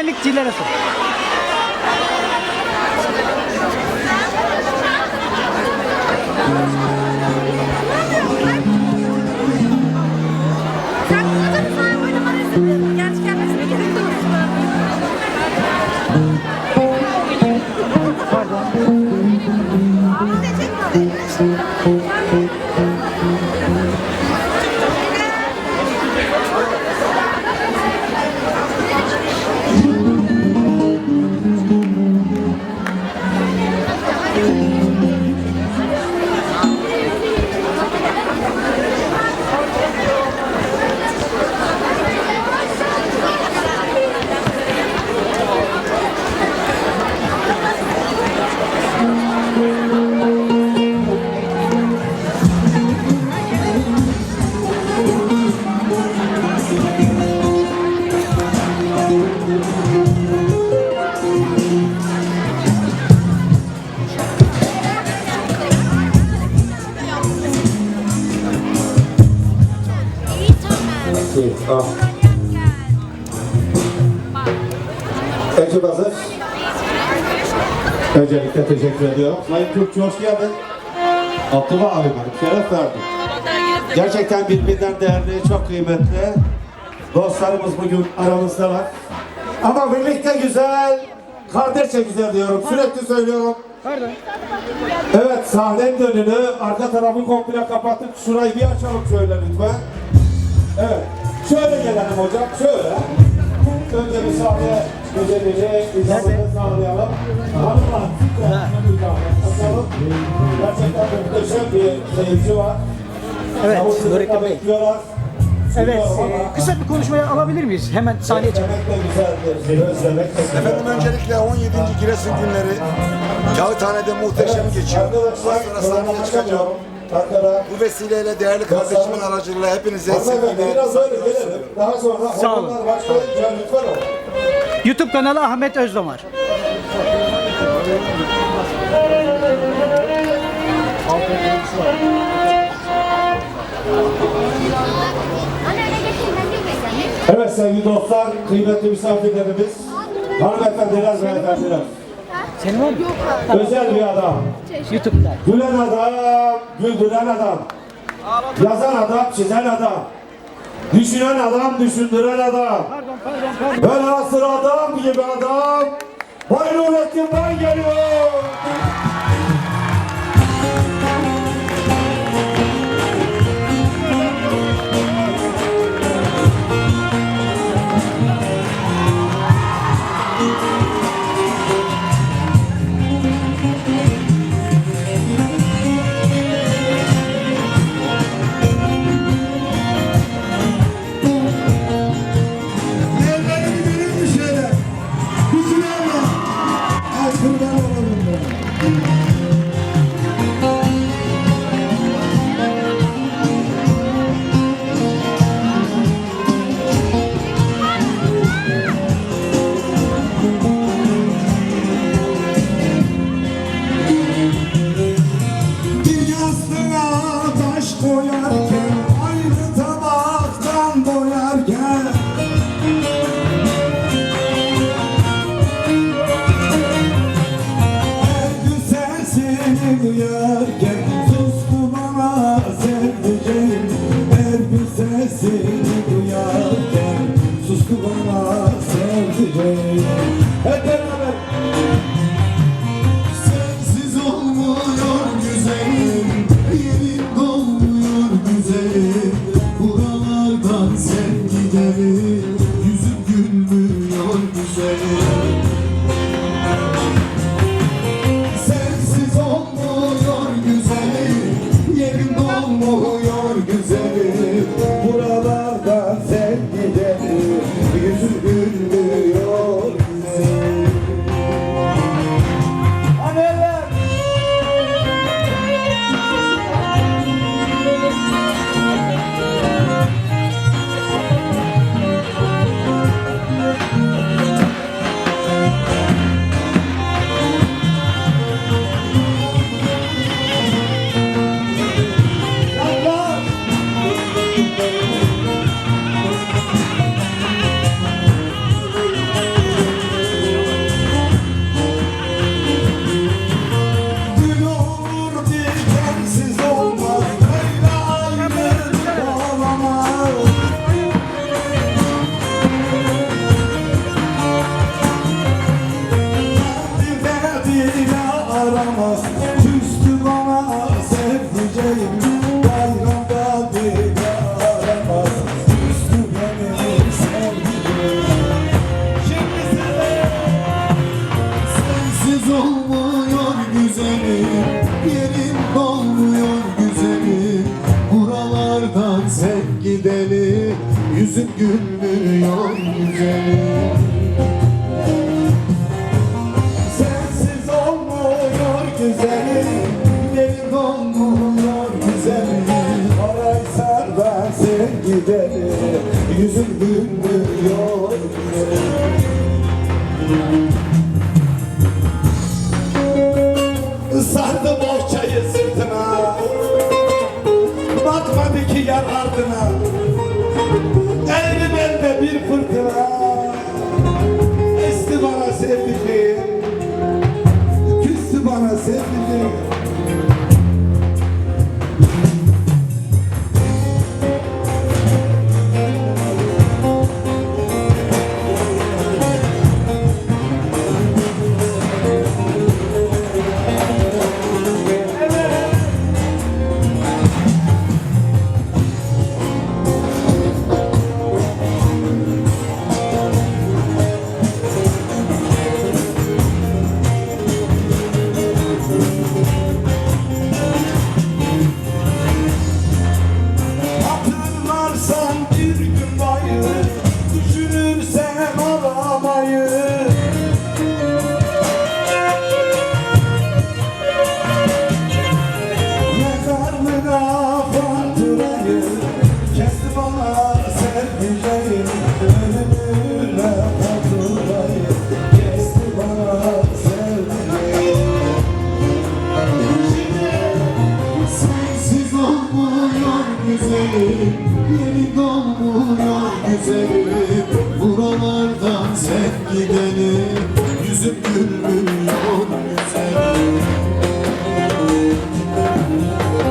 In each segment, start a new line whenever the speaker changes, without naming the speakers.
ইসরায়েলি চিলার আছে tamam.
Ekip hazır. Öncelikle teşekkür ediyorum. Sayın Türkçü hoş geldin. Abdullah abi benim, şeref verdin. Gerçekten birbirinden değerli, çok kıymetli dostlarımız bugün aramızdalar. Ama birlikte güzel, kardeşçe güzel diyorum. Sürekli söylüyorum.
Pardon.
Evet, sahnenin önünü, arka tarafı komple kapattık. Şurayı bir açalım şöyle lütfen. Gelelim hocam, şöyle. Önce bir sahne güzelliğini, izahını sağlayalım. Hanımlar, açalım. Gerçekten muhteşem bir seyirci var.
Evet, Nurettin Bey.
bekliyorlar.
Evet, e, kısa bir konuşmayı alabilir miyiz? Hemen sahneye çıkalım.
Efendim öncelikle 17. Giresun günleri Kağıthane'de muhteşem geçiyor. Az sonra sahneye çıkacağım.
Arkada
Bu vesileyle değerli kardeşimin aracılığıyla hepinize sevgiler,
biraz böyle gelelim. Daha sonra
Sağ olun.
başlayınca lütfen olun.
YouTube kanalı Ahmet
girmeyeceğim.
Evet sevgili dostlar, kıymetli misafirlerimiz, hanımefendiler, beyefendiler.
Senin var mı?
Özel bir adam,
YouTube'da.
gülen adam, güldüren adam, yazan adam, çizen adam, düşünen adam, düşündüren adam,
Pardon, pardon, pardon.
velhasıl adam gibi adam, Bay Nurettin Bay geliyor.
dizer gülmüyor güzelim Buralardan sen gidelim Yüzüm gülmüyor güzelim.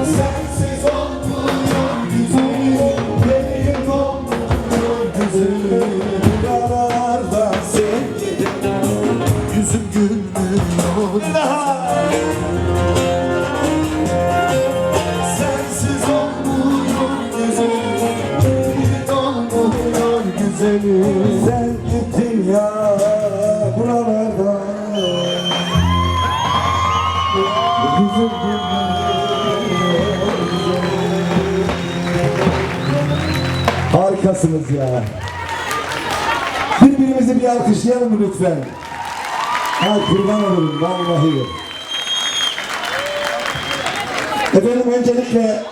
Sensiz olmuyor güzelim Yerin olmuyor güzelim. Buralardan sen gidelim Yüzüm gülmüyor Harikasınız ya. Birbirimizi bir alkışlayalım mı lütfen? Ha kurban olurum vallahi. Efendim öncelikle